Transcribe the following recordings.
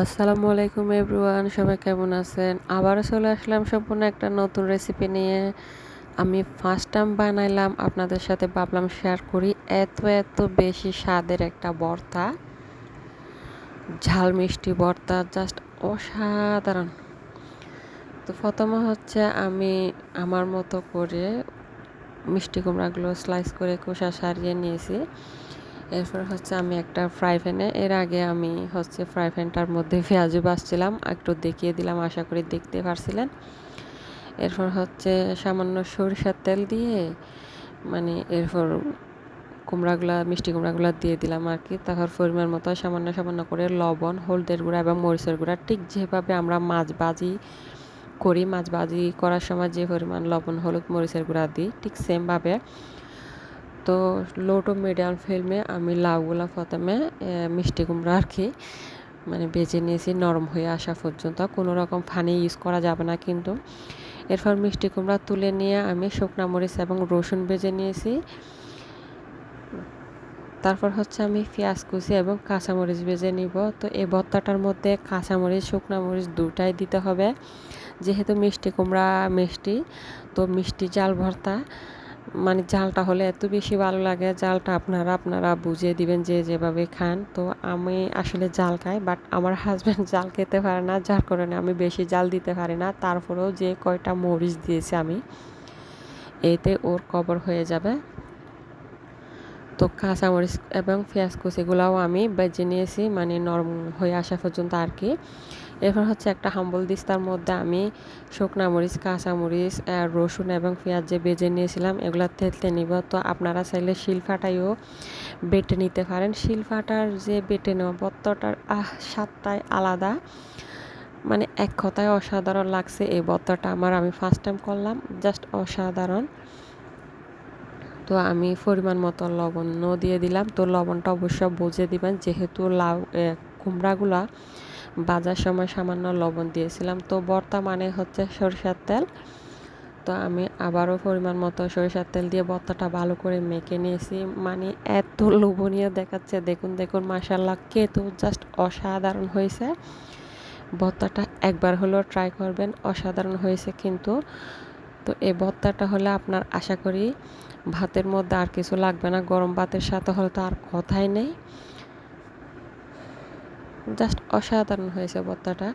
আসসালামু আলাইকুম এভরিওয়ান, সবাই কেমন আছেন? আবারও চলে আসলাম সম্পূর্ণ একটা নতুন রেসিপি নিয়ে। আমি ফার্স্ট টাইম বানাইলাম, আপনাদের সাথে ভাবলাম শেয়ার করি। এত এত বেশি স্বাদের একটা ভর্তা। ঝাল মিষ্টি ভর্তা জাস্ট অসাধারণ। তো প্রথমে হচ্ছে আমি আমার মতো করে মিষ্টি কুমড়াগুলো স্লাইস করে কোষা সারিয়ে নিয়েছি। এরপর হচ্ছে আমি একটা ফ্রাই প্যানে এর আগে আমি হচ্ছে ফ্রাই প্যানটার মধ্যে পেঁয়াজু বাসছিলাম, একটু দেখিয়ে দিলাম, আশা করি দেখতে পারছিলেন। এরপর হচ্ছে সামান্য সরিষার তেল দিয়ে মানে এরপর কুমড়াগুলা, মিষ্টি কুমড়াগুলো দিয়ে দিলাম আর কি। তারপর পরিমাণ মতো সামান্য সামান্য করে লবণ, হলদের গুঁড়া এবং মরিচের গুঁড়া। ঠিক যেভাবে আমরা মাছ বাজি করি, মাছ বাজি করার সময় যে পরিমাণ লবণ, হলুদ, মরিচের গুঁড়া দিই, ঠিক সেমভাবে তো লো টু মিডিয়াম ফ্লেমে আমি লাউগুলা প্রথমে মিষ্টি কুমড়া আর কি মানে বেজে নিয়েছি নরম হয়ে আসা পর্যন্ত। কোনো রকম ফানি ইউজ করা যাবে না কিন্তু। এরপর মিষ্টি কুমড়া তুলে নিয়ে আমি শুকনা মরিচ এবং রসুন বেজে নিয়েছি। তারপর হচ্ছে আমি পেঁয়াজ কুচি এবং কাঁচামরিচ বেজে নিব। তো এই ভর্তাটার মধ্যে কাঁচামরিচ, শুকনা মরিচ দুটাই দিতে হবে। যেহেতু মিষ্টি কুমড়া মিষ্টি, তো মিষ্টি জাল ভর্তা মানে জালটা হলে এত বেশি ভালো লাগে, জালটা আপনারা আপনারা বুঝিয়ে দিবেন যে যেভাবে খান। তো আমি আসলে জাল খাই বাট আমার হাজব্যান্ড জাল খেতে পারে না, যার কারণে আমি বেশি জাল দিতে পারি না। তারপরেও যে কয়টা মরিচ দিয়েছি আমি, এতে ওর কবর হয়ে যাবে। তো কাঁচামরিচ এবং পেঁয়াজ কুচিগুলাও আমি বেজে নিয়েছি মানে নরম হয়ে আসা পর্যন্ত আর কি। এরপর হচ্ছে একটা হাম্বল দিস্তার মধ্যে আমি শুকনা মরিচ কাঁচামরিচ রসুন এবং পেঁয়াজ যে বেজে নিয়েছিলাম, এগুলো তেলতে নিব। তো আপনারা চাইলে শিলফাটাইও বেটে নিতে পারেন। শিলফাটার যে বেটে নেওয়া বত্তটার আহ আলাদা। মানে এক কথায় অসাধারণ লাগছে এই বত্তটা আমার। আমি ফার্স্ট টাইম করলাম জাস্ট অসাধারণ। তো আমি পরিমাণ মতো লবণ দিয়ে দিলাম। তো লবণটা অবশ্য বুঝে দিবেন, যেহেতু লাউ কুমড়াগুলা বাজার সময় সামান্য লবণ দিয়েছিলাম। তো বর্তা মানে হচ্ছে সরিষার তেল। তো আমি আবারও পরিমাণ মতো সরিষার তেল দিয়ে বর্তাটা ভালো করে মেখে নিয়েছি। মানে এত লোভনীয় দেখাচ্ছে, দেখুন দেখুন মাসাল্লাহ কে তো জাস্ট অসাধারণ হয়েছে। ভর্তাটা একবার হলেও ট্রাই করবেন, অসাধারণ হয়েছে কিন্তু। তো এই ভর্তাটা হলে আপনার আশা করি ভাতের মধ্যে আর কিছু লাগবে না। গরম ভাতের সাথে হলে তো আর কথাই নেই। জাস্ট অসাধারণ হয়েছে ভর্তাটা।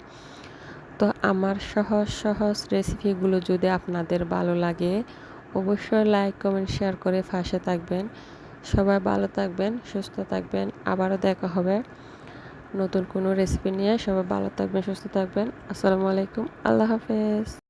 তো আমার সহজ সহজ রেসিপিগুলো যদি আপনাদের ভালো লাগে, অবশ্যই লাইক, কমেন্ট, শেয়ার করে ফাঁসে থাকবেন। সবাই ভালো থাকবেন, সুস্থ থাকবেন। আবারও দেখা হবে নতুন কোনো রেসিপি নিয়ে। সবাই ভালো থাকবেন, সুস্থ থাকবেন। আসসালামু আলাইকুম। আল্লাহ হাফেজ।